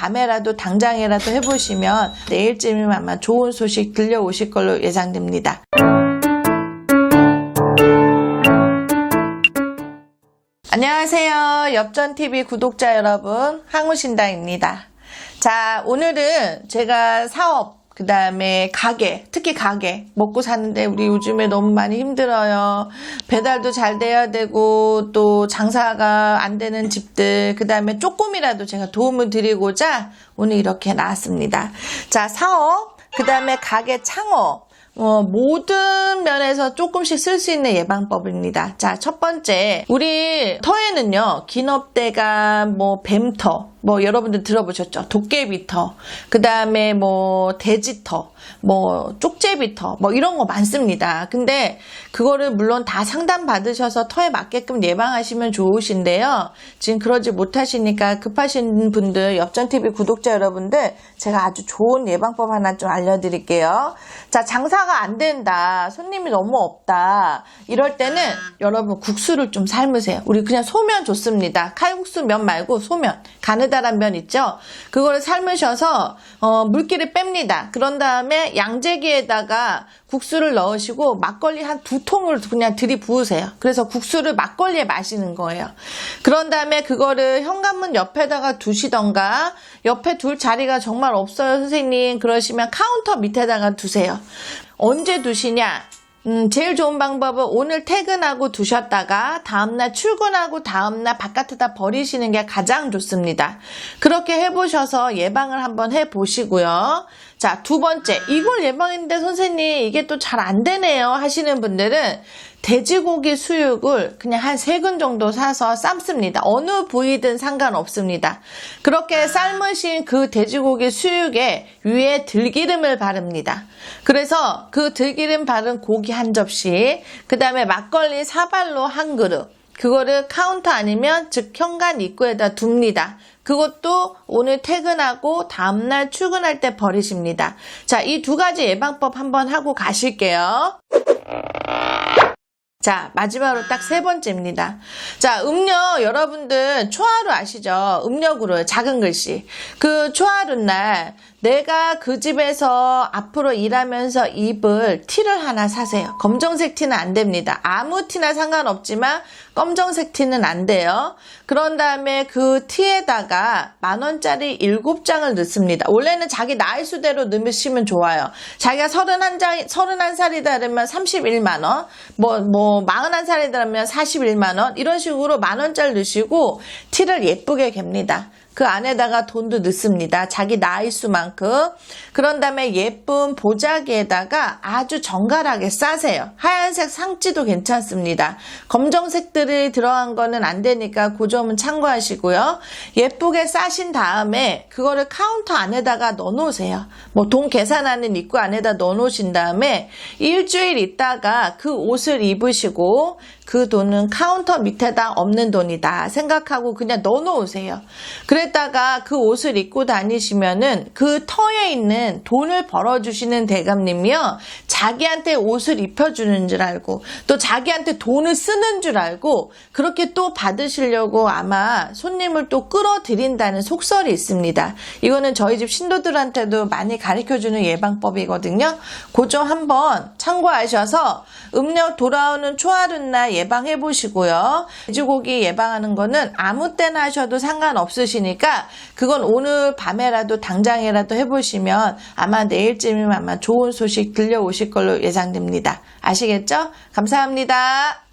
밤에라도 당장이라도 해보시면 내일쯤이면 아마 좋은 소식 들려오실 걸로 예상됩니다. 안녕하세요. 엽전TV 구독자 여러분, 항우신당입니다. 자, 오늘은 제가 사업, 그 다음에 가게, 특히 가게, 먹고 사는데 우리 요즘에 너무 많이 힘들어요. 배달도 잘 돼야 되고, 또 장사가 안 되는 집들, 그 다음에 조금이라도 제가 도움을 드리고자 오늘 이렇게 나왔습니다. 자, 사업, 그 다음에 가게 창업, 어, 모든 면에서 조금씩 쓸 수 있는 예방법입니다. 자, 첫 번째, 우리 터에는요, 기업대가 뭐 뱀터, 뭐 여러분들 들어보셨죠? 도깨비터, 그 다음에 뭐 돼지터, 뭐 쪽제비터, 뭐 이런 거 많습니다. 근데 그거를 물론 다 상담 받으셔서 터에 맞게끔 예방하시면 좋으신데요. 지금 그러지 못하시니까 급하신 분들, 엽전TV 구독자 여러분들, 제가 아주 좋은 예방법 하나 좀 알려드릴게요. 자, 장사가 안 된다. 손님이 너무 없다. 이럴 때는 여러분 국수를 좀 삶으세요. 우리 그냥 소면 좋습니다. 칼국수 면 말고 소면. 가 느다란 면 있죠? 그거를 삶으셔서 어, 물기를 뺍니다. 그런 다음에 양재기에다가 국수를 넣으시고 막걸리 한 두 통을 그냥 들이부으세요. 그래서 국수를 막걸리에 마시는 거예요. 그런 다음에 그거를 현관문 옆에다가 두시던가 옆에 둘 자리가 정말 없어요, 선생님. 그러시면 카운터 밑에다가 두세요. 언제 두시냐? 음, 제일 좋은 방법은 오늘 퇴근하고 두셨다가 다음날 출근하고 다음날 바깥에다 버리시는 게 가장 좋습니다. 그렇게 해보셔서 예방을 한번 해보시고요. 자, 두 번째. 이걸 예방했는데 선생님 이게 또 잘 안 되네요 하시는 분들은 돼지고기 수육을 그냥 한 세 근 정도 사서 삶습니다. 어느 부위든 상관없습니다. 그렇게 삶으신 그 돼지고기 수육에 위에 들기름을 바릅니다. 그래서 그 들기름 바른 고기 한 접시, 그 다음에 막걸리 사발로 한 그릇, 그거를 카운터 아니면 즉 현관 입구에다 둡니다. 그것도 오늘 퇴근하고 다음날 출근할 때 버리십니다. 자, 이 두 가지 예방법 한번 하고 가실게요. 자, 마지막으로 딱 세 번째입니다. 자, 음료, 여러분들 초하루 아시죠? 음력으로 작은 글씨. 그 초하루 날, 내가 그 집에서 앞으로 일하면서 입을 티를 하나 사세요. 검정색 티는 안 됩니다. 아무 티나 상관없지만 검정색 티는 안 돼요. 그런 다음에 그 티에다가 만 원짜리 일곱 장을 넣습니다. 원래는 자기 나이 수대로 넣으시면 좋아요. 자기가 31장, 31살이다 그러면 31만 원, 뭐, 뭐, 41살이다 그러면 41만 원, 이런 식으로 만 원짜리 넣으시고 티를 예쁘게 갭니다. 그 안에다가 돈도 넣습니다. 자기 나이 수만큼. 그런 다음에 예쁜 보자기에다가 아주 정갈하게 싸세요. 하얀색 상지도 괜찮습니다. 검정색들이 들어간 거는 안 되니까 그 점은 참고하시고요. 예쁘게 싸신 다음에 그거를 카운터 안에다가 넣어 놓으세요. 뭐 돈 계산하는 입구 안에다 넣어 놓으신 다음에 일주일 있다가 그 옷을 입으시고 그 돈은 카운터 밑에다 없는 돈이다 생각하고 그냥 넣어 놓으세요. 그 랬다가 그 옷을 입고 다니시면은 그 터에 있는 돈을 벌어주시는 대감님이요. 자기한테 옷을 입혀주는 줄 알고 또 자기한테 돈을 쓰는 줄 알고 그렇게 또 받으시려고 아마 손님을 또 끌어들인다는 속설이 있습니다. 이거는 저희 집 신도들한테도 많이 가르쳐주는 예방법이거든요. 그점 한번 참고하셔서 음력 돌아오는 초하루날 예방해 보시고요. 돼지고기 예방하는 거는 아무 때나 하셔도 상관없으시니까 그건 오늘 밤에라도 당장이라도 해보시면 아마 내일쯤이면 아마 좋은 소식 들려오실 걸로 예상됩니다. 아시겠죠? 감사합니다.